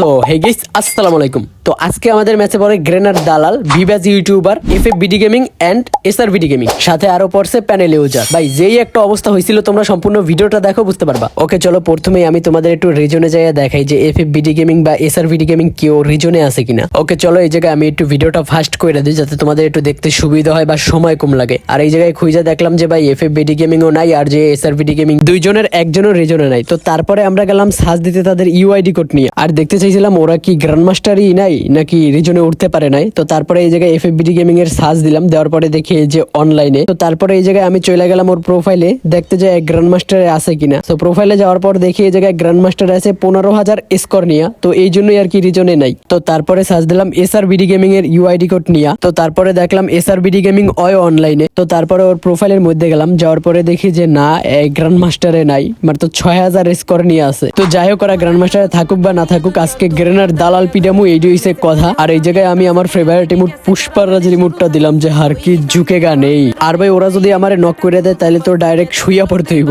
So hey guess আসসালামু আলাইকুম। তো আজকে আমাদের ম্যাচে পড়ে গ্রেনার দালাল ভিভাজ YouTuber F F BD gaming and SR BD gaming. সাথে আরও পড়ছে প্যানেল ইউজার। ভাই, যেই একটা অবস্থা হয়েছিল, তোমরা সম্পূর্ণ ভিডিওটা দেখো, বুঝতে পারবা। ওকে, চলো, প্রথমেই আমি তোমাদের একটু রিজনে যাই, দেখাই যে এফ এফ বিডি গেমিং বা এসআর বিডি গেমিং কেউ রিজনে আছে কিনা। ওকে, চলো, এই জায়গায় আমি একটু ভিডিওটা ফাস্ট করে দিই, যাতে তোমাদের একটু দেখতে সুবিধা হয় বা সময় কম লাগে। আর এই জায়গায় খুঁজে দেখলাম যে, ভাই এফ এফ বিডি গেমিংও নাই আর যে এস আর বিডি গেমিং দুইজনের একজনও রিজনে নাই। তো তারপরে আমরা গেলাম, সাজ দিতে তাদের ইউআইডি কোড নিয়ে। আর দেখতে চাইছিলাম, ওরা কি গ্র্যান্ড মাস্টারই নাই? নাকি রিজনে উঠতে পারে নাই। তো তারপরে এই জায়গায় এফ বিডি গেমিং এর সাজ দিলাম। দেওয়ার পরে দেখি যে অনলাইনে তো তারপরে এই জায়গায় আমি চলে গেলাম ওর প্রোফাইলে দেখতে যে গ্র্যান্ড মাস্টারে আছে কিনা। তো প্রোফাইলে যাওয়ার পর দেখি এই জায়গায় গ্র্যান্ড মাস্টার আছে পনেরো হাজার স্কোর নিয়া। তো এই জন্যই আর কি রিজনে নাই। তো তারপরে সাজ দিলাম এস আর বিডি গেমিং এর ইউআইডি কোড নিয়া। তো তারপরে দেখলাম এস আর বিডি গেমিং অয় অনলাইনে তো তারপরে ওর প্রোফাইলের মধ্যে গেলাম। যাওয়ার পরে দেখি যে না গ্র্যান্ড মাস্টারে নাই। মানে তো ছয় হাজার স্কোর নিয়ে আছে। তো যাই হোক ওরা গ্র্যান্ড মাস্টারে থাকুক বা না থাকুক, আজকে গ্রেনার দালাল পিডামু, এই হইছে কথা। আর এই জায়গায় আমি আমার ফেভারিট রিমোট পুষ্পার রাজ রিমোটটা দিলাম যে হার কি ঝুঁকে গা নেই। আর ভাই, ওরা যদি আমার নক করে দেয়, তাহলে তো ডাইরেক্ট শুইয়া পড়তে হইব।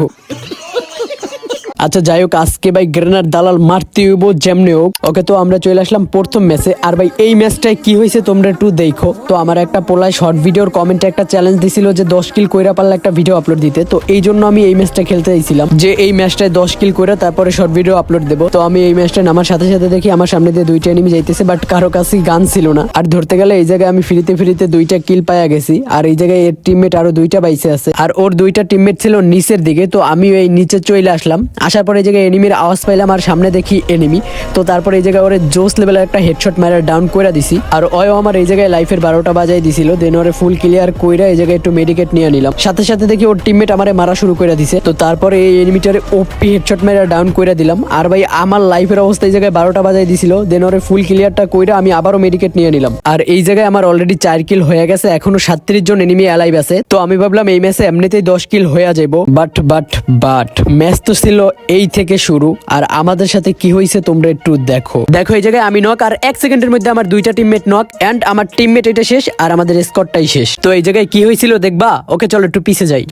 আচ্ছা যাই হোক, আজকে ভাই গ্রেনার দালাল মারতে হইব, যেমনি হোক। ওকে তো আমরা চলে আসলাম প্রথম ম্যাচে আর ভাই, এই ম্যাচটায় কি হয়েছে তোমরা একটু দেখো। তো আমার একটা পোলায় শর্ট ভিডিওর কমেন্টে একটা চ্যালেঞ্জ দিছিল যে দশ কিল কইরা পারলে একটা ভিডিও আপলোড দিতে। তো এই জন্য আমি এই ম্যাচটা খেলতে চাইছিলাম। যে এই ম্যাচটায় দশ কিল করে তারপরে শর্ট ভিডিও আপলোড দেবো। তো আমি এই ম্যাচটা নামার সাথে সাথে দেখি আমার সামনে দিয়ে দুইটা এনিমি যাইতেছে বাট কারও কাছে গান ছিল না। আর ধরতে গেলে এই জায়গায় আমি ফ্রিতে ফ্রিতে দুইটা কিল পাইয়া গেছি। আর এই জায়গায় এর টিমমেট আরও দুইটা বাইসে আছে। আর ওর দুইটা টিমমেট ছিল নিচের দিকে, তো আমি এই নিচে চলে আসলাম। আসার পরে এই জায়গায় এনিমির আওয়াজ পাইলাম আর সামনে দেখি এনিমি তো তারপরে এই জায়গায় ওরে জোস লেভেলের একটা হেডশট মারা ডাউন করে দিছি। আর ওয়ও আমার এই জায়গায় লাইফের বারোটা বাজাই দিছিল দেন ওরে ফুল ক্লিয়ার কইরা এই জায়গায় একটু মেডিকেট নিয়ে নিলাম। সাথে সাথে দেখি ওর টিমমেট আমারে মারা শুরু করে দিছে। তো তারপরে এই এনিমিটারে ওপি হেডশট মারা ডাউন করে দিলাম। আর ভাই, আমার লাইফের অবস্থা এই জায়গায় বারোটা বাজাই দিছিল দেন ওরে ফুল ক্লিয়ারটা কইরা আমি আবারও মেডিকেট নিয়ে নিলাম। আর এই জায়গায় আমার অলরেডি চার কিল হয়ে গেছে, এখনও সাতত্রিশ জন এনিমি অ্যালাইভ আছে। তো আমি ভাবলাম এই ম্যাচে এমনিতেই দশ কিল হয়ে যাব বাট বাট বাট ম্যাচ তো ছিল এই থেকে শুরু। আর আমাদের সাথে কি হয়েছে তোমরা একটু দেখো। দেখো এই জায়গায় আমি নক আর এক সেকেন্ডের মধ্যে আমার দুইটা টিমমেট নক অ্যান্ড আমার টিমমেট এটা শেষ আর আমাদের স্কটটাই শেষ। তো এই জায়গায় কি হয়েছিল দেখবা? ওকে চলো একটু পিছে যাই।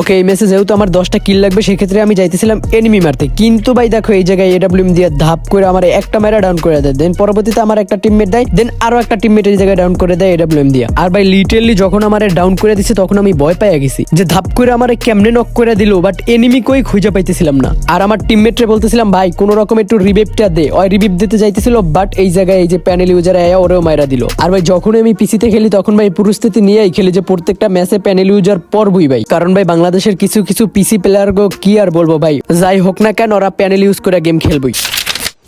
ওকে এই মেসে যেহেতু আমার দশটা কিল লাগবে, সেক্ষেত্রে আমি যাইতেছিলাম এনিমি মারতে। কিন্তু ভাই দেখো, এই জায়গায় এডাব্লিউএম দিয়ে ধাপ করে আমার একটা মেরা ডাউন করে দেয়। দেন পরবর্তীতে আমার একটা টিমমেট দেয় দেন আরও একটা টিমমেট এই জায়গায় ডাউন করে দেয় এডাব্লিউএম দিয়ে। আর ভাই লিটারলি যখন আমার ডাউন করে দিছে, তখন আমি ভয় পাইয়া গেছি যে ধাপ করে আমার কেমনে নক করে দিল বাট এনিমি কই খুঁজে পাইতেছিলাম না। আর আমার টিমমেটরে বলতেছিলাম, ভাই, কোন রকম একটু রিভিভটা দে। ওই রিভিভ দিতে যাইতেছিল বাট এই জায়গায় এই যে প্যানেল ইউজার আয়া ওরেও মাইরা দিল। আর ভাই যখন আমি পিসিতে খেলি, তখন ভাই পরিস্থিতি নিয়েই খেলি যে প্রত্যেকটা ম্যাচে প্যানেল ইউজার পরবই ভাই। কারণ ভাই বাংলাদেশের কিছু কিছু পিসি প্লেয়ার গো কি আর বলব ভাই? যাই হোক না কেন, ওরা প্যানেল ইউজ করে গেম খেলবই।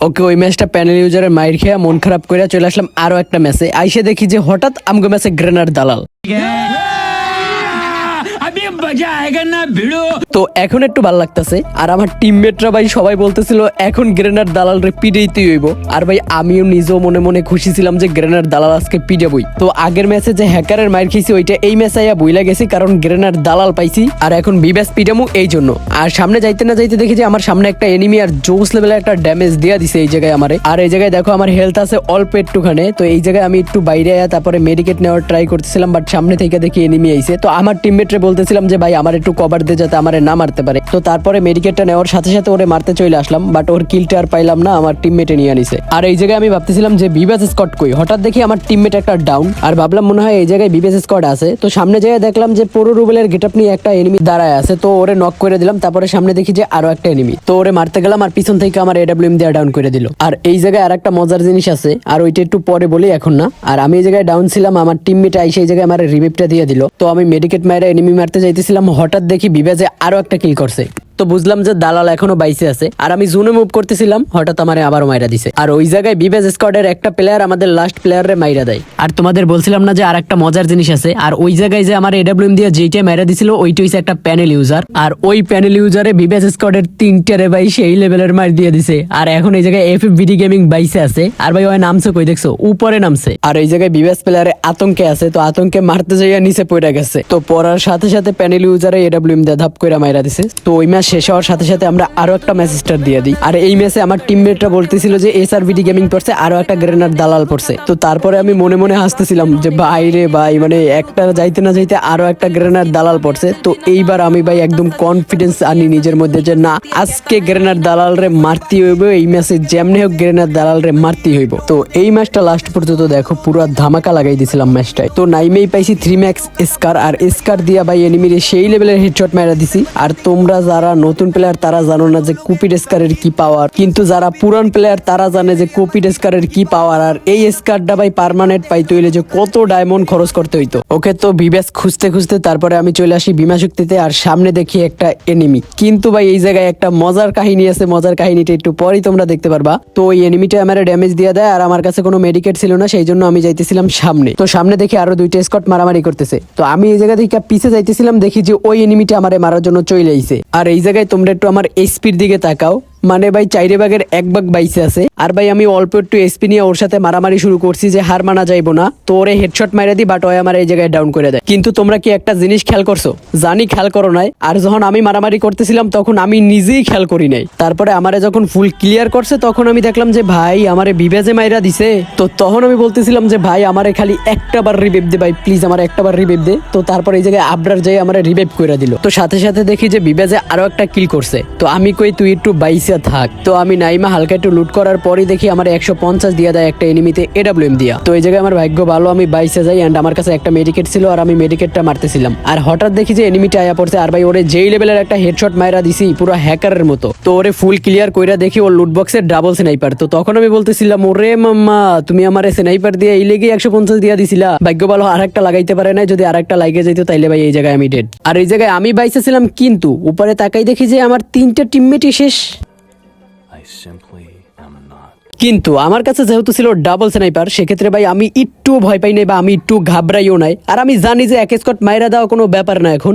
ওকে, ওই ম্যাচটা প্যানেল ইউজারের মাইর খেয়ে মন খারাপ করে চলে আসলাম আরও একটা ম্যাচে আইসে দেখি যে হঠাৎ আমগো ম্যাচে গ্রেনার দালাল তো এখন একটু ভালো লাগতেছে। আর আমার টিমমেটরা ভাই সবাই বলতেছিল, এখন গ্রেনার দালাল রে হইব। আর ভাই, আমিও নিজেও মনে মনে খুশি ছিলাম যে গ্রেনার দালাল আজকে পিড়ে বই তো আগের ম্যাচে যে হ্যাকারের মাইর খেয়েছি, ওইটা এই ম্যাচে আইয়া বইলা গেছি, কারণ গ্রেনার দালাল পাইছি, আর এখন পিডামু এই জন্য। আর সামনে যাইতে না যাইতে দেখি যে আমার সামনে একটা এনিমি আর জোস লেভেলের একটা ড্যামেজ দিয়া দিছে এই জায়গায় আমারে। আর এই জায়গায় দেখো, আমার হেলথ আছে অল্প একটুখানে, তো এই জায়গায় আমি একটু বাইরে আয়া তারপরে মেডিকেট নেওয়ার ট্রাই করতেছিলাম বাট সামনে থেকে দেখি এনিমি আইছে। তো আমার টিমমেটরে বলতেছিলাম যে, ভাই, আমার একটু কভার দে যাতে আমারে না মারতে পারে। তো তারপরে মেডিকেটটা নেওয়ার সাথে সাথে ওরে মারতে চলে আসলাম বাট ওর কিলটা আর পাইলাম না, আমার টিমমেটে নিয়ে আনিছে। আর এই জায়গায় আমি ভাবতেছিলাম যে, বিবেস স্কট কই? হঠাৎ দেখি আমার টিমমেট একটা ডাউন আর ভাবলাম মনে হয় এই জায়গায় বিবেস স্কট আছে। তো সামনে জায়গায় দেখলাম যে, পুরো রুবেলের গেট নিয়ে একটা এনিমি দাঁড়ায় আছে। তো ওরে নক করে দিলাম, তারপরে সামনে দেখি যে, আরও একটা এনিমি তো ওরে মারতে গেলাম, আর পিছন থেকে আমার এডাব্লিউএম দিয়ে ডাউন করে দিল। আর এই জায়গায় আর একটা মজার জিনিস আছে, আর ওইটা একটু পরে বলি এখন না। আর আমি এই জায়গায় ডাউন ছিলাম, আমার টিমমেট আইসে এই জায়গায় আমার রিভিভটা দিয়ে দিল। তো আমি মেডিকেট মাইরা এনিমি মারতে যাইতেছিলাম হঠাৎ দেখি বিবেজে আরও একটা কিল করছে। তো বুঝলাম যে দালাল এখনও বাইসে আছে। আর আমি জুনে মুভ করতেছিলাম, হঠাৎ আমারে আবারও মাইরা দিছে। আর ওই জায়গায় বিবেজ স্কোয়াডের একটা প্লেয়ার আমাদের লাস্ট প্লেয়ারে মাইরা দেয়। আর তোমাদের বলছিলাম না যে আর একটা মজার জিনিস আছে, আর ওই জায়গায় যে আমার এডাব্লিউএম দিয়ে যেইটা মাইরা দিছিল, ওইটা হইছে একটা প্যানেল ইউজার আর ওই প্যানেল ইউজারে বিবেজ স্কোয়াডের তিনটে রে ভাই সেই লেভেলের মার দিয়ে দিছে। আর এখন এই জায়গায় এফ বিডি গেমিং বাইসে আছে। আর ভাই ওই নামছে কই দেখছ? উপরে নামছে। আর এই জায়গায় বিবেজ প্লেয়ারে আতঙ্কে আছে, তো আতঙ্কে মারতে যাইয়া নিচে পড়ে গেছে। তো পড়ার সাথে সাথে প্যানেল ইউজারে এডাব্লিউএম দিয়ে ধাপ করে মাইরা দিছে। তো ওই ম্যাচ শেষ হওয়ার সাথে সাথে আমরা আরও একটা ম্যাচ দিয়ে দিই। আর এই ম্যাচে আমার টিমমেটরা বলতেছিল যে এস আর ভিডি গেমিং পড়ছে, আরও একটা গ্রেনার দালাল পড়ছে। তো তারপরে আমি মনে মনে হাসতেছিলাম যে, ভাই রে ভাই মানে একটা যাইতে না যাইতে আরও একটা গ্রেনার দালাল পড়ছে। তো এইবার আমি ভাই একদম কনফিডেন্স আনি নিজের মধ্যে যে, না, আজকে গ্রেনার দালাল রে মারতে হইব, এই ম্যাচে যেমনি হোক গ্রেনার দালাল রে মারতে হইব। তো এই ম্যাচটা লাস্ট পর্যন্ত দেখো, পুরো ধামাকা লাগাই দিছিলাম ম্যাচটায় তো নাইমেই পাইছি থ্রি ম্যাক্স স্কার আর স্কার দিয়া ভাই এনিমিরে সেই লেভেলের হেডশট মেরা দিছি। আর তোমরা যারা নতুন প্লেয়ার তারা জানো না যে কুপি স্কারের কি পাওয়ার কিন্তু যারা পুরান প্লেয়ার তারা জানে যে কুপি স্কারের কি পাওয়ার আর এই স্কারটা ভাই পার্মানেন্ট পাইতে হইলে যে কত ডায়মন্ড খরচ করতে হইতো। ওকে তো বিবেস খুঁজতে খুঁজতে তারপরে আমি চলে আসি বিমা শক্তিতে আর সামনে দেখি একটা এনিমি কিন্তু ভাই এই জায়গায় একটা মজার কাহিনী আছে, মজার কাহিনীটা একটু পরেই তোমরা দেখতে পারবা। তো ওই এনিমিটা আমার ড্যামেজ দিয়ে দেয় আর আমার কাছে কোনো মেডিকেট ছিল না, সেই জন্য আমি যাইতেছিলাম সামনে। তো সামনে দেখি আরও দুইটা স্কট মারামারি করতেছে। তো আমি এই জায়গা থেকে পিছে যাইতেছিলাম, দেখি যে ওই এনিমিটা আমারে মারার জন্য চলে আইছে। আর এই জায়গায় তোমরা একটু আমার এইচপির দিকে তাকাও। মানে ভাই চাইরে বাগের এক বাগ বাইসে আছে। আর ভাই আমি অল্প একটু এসপি নিয়ে ওর সাথে মারামারি শুরু করছি যে হার মানা যাইবো না। তো ওরে হেডশট মাইরা দি বাট ওই আমার এই জায়গায় ডাউন করে দেয়। কিন্তু তোমরা কি একটা জিনিস খেয়াল করছ? জানি খেয়াল করো নাই। আর যখন আমি মারামারি করতেছিলাম, তখন আমি নিজেই খেয়াল করি নাই। তারপরে আমারে যখন ফুল ক্লিয়ার করছে, তখন আমি দেখলাম যে ভাই আমারে বিবেজে মাইরা দিছে। তো তখন আমি বলতেছিলাম যে ভাই আমারে খালি একটা বার রিবেভ দে ভাই প্লিজ আমার একটা বার রিবেভ দে। তো তারপর এই জায়গায় আবরার যাই আমারে রিবেভ করে দিল। তো সাথে সাথে দেখি যে বিবেজে আরও একটা কিল করছে। তো আমি কই, তুই একটু বাইসে থাক। তো আমি নাইমা হালকা একটু লুট করার পরই দেখি আমার একশো পঞ্চাশ দিয়ে দেয় একটা এনিমিতে এডাব্লিউএম দিয়া। তো এই জায়গায় আমার ভাগ্য ভালো, আমি বাইসে যাই অ্যান্ড আমার কাছে একটা মেডিকেট ছিল আর আমি মেডিকেটটা মারতেছিলাম। আর হঠাৎ দেখি যে এনিমিটা আয়া পড়ছে আর ভাই ওরে যেই লেভেলের একটা হেডশট মাইরা দিছি, পুরো হ্যাকারের মতো। তো ওরে ফুল ক্লিয়ার কইরা দেখি ওর লুট বক্সের ডাবল স্নাইপার তো তখন আমি বলতেছিলাম, ওরে মাম্মা, তুমি আমার স্নাইপার দিয়ে এই লেগে একশো পঞ্চাশ দিয়ে দিছিলা। ভাগ্য ভালো আর একটা লাগাইতে পারে না যদি আর একটা লাইগে যেত তাইলে ভাই এই জায়গায় আমি ডেড আর এই জায়গায় আমি বাইসে ছিলাম কিন্তু, উপরে তাকাই দেখি যে আমার তিনটা টিমমেটই শেষ। কিন্তু আমার কাছে যেহেতু ছিল ডাবল স্নাইপার সেক্ষেত্রে ভাই আমি একটু ভয় পাই নাই বা আমি একটু ঘাবড়াইও নাই। আর আমি জানি যে এক স্কট মাইরা দেওয়া কোনো ব্যাপার না এখন।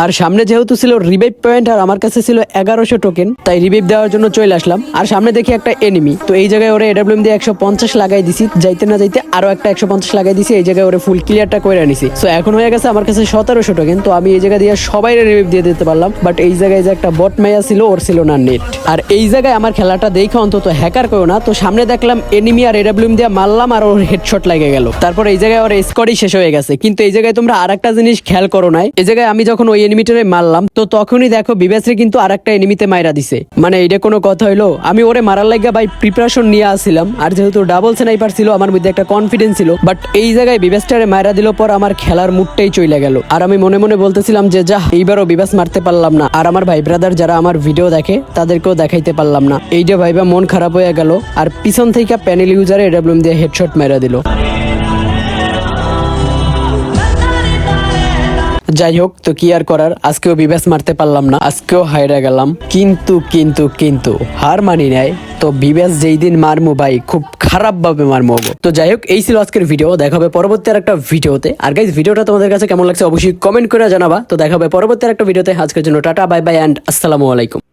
আর সামনে যেহেতু ছিল রিভাইভ পয়েন্ট আর আমার কাছে ছিল এগারোশো টোকেন তাই রিভাইভ দেওয়ার জন্য চলে আসলাম। আর সামনে দেখি একটা এনিমি তো এই জায়গায় ওরে এডাব্লিউএম দিয়ে একশো পঞ্চাশ লাগাই দিছি। যাইতে না যাইতে আরও একটা একশো পঞ্চাশ লাগাই দিছি, এই জায়গায় ওরে ফুল ক্লিয়ারটা করে আনিছি তো এখন হয়ে গেছে আমার কাছে সতেরোশো টোকেন তো আমি এই জায়গা দিয়ে সবাই রিভাইভ দিয়ে দিতে পারলাম। বাট এই জায়গায় যে একটা বট মাইয়া ছিল, ওর ছিল না নেট আর এই জায়গায় আমার খেলাটা দেখে অন্তত হ্যাকার কেউ না, তো সামনে দেখলাম এনিমি আর এডাব্লিউএম দিয়ে মারলাম আর ওর হেডশট লাগে গেল। তারপর এই জায়গায় ওর স্কোরই শেষ হয়ে গেছে। কিন্তু এই জায়গায় তোমরা আর একটা জিনিস খেয়াল করো নাই, এই জায়গায় আমি যখন ওই এনিমিটারে মারলাম, তো তখনই দেখো বিবেসরে কিন্তু আর একটা এনিমিতে মাইরা দিছে। মানে এটা কোনো কথা হইল, আমি ওরে মারার লাগা ভাই প্রিপারেশন নিয়ে আসছিলাম, আর যেহেতু ডাবল স্নাইপার ছিল, আমার মধ্যে একটা কনফিডেন্স ছিল বাট এই জায়গায় বিবেসটারে মাইরা দিল পর আমার খেলার মুডটাই চলে গেল। আর আমি মনে মনে বলতেছিলাম যে যা এইবারও বিবাস মারতে পারলাম না। আর আমার ভাই ব্রাদার যারা আমার ভিডিও দেখে, তাদেরকেও দেখাইতে পারলাম না। এইটা ভাইবা মন খারাপ হয়ে গেল, আর পিছন থেকে প্যানেল ইউজারে এডাব্লিউএম দিয়ে হেডশট মাইরা দিল। যাই হোক তো কি আর করার? আজকেও বিবেস মারতে পারলাম না, আজকেও হাইরা গেলাম। কিন্তু কিন্তু কিন্তু, হার মানি নেয় তো বিবেস যেই দিন মারমো ভাই, খুব খারাপ ভাবে মারমো। তো যাই হোক এই ছিল আজকের ভিডিও দেখা হবে পরবর্তী আর একটা ভিডিওতে আর গাইজ ভিডিওটা তোমাদের কাছে কেমন লাগছে অবশ্যই কমেন্ট করে জানাবা। তো দেখা হবে পরবর্তী আর একটা ভিডিওতে আজকের জন্য টাটা বাই বাই অ্যান্ড আসসালামু আলাইকুম।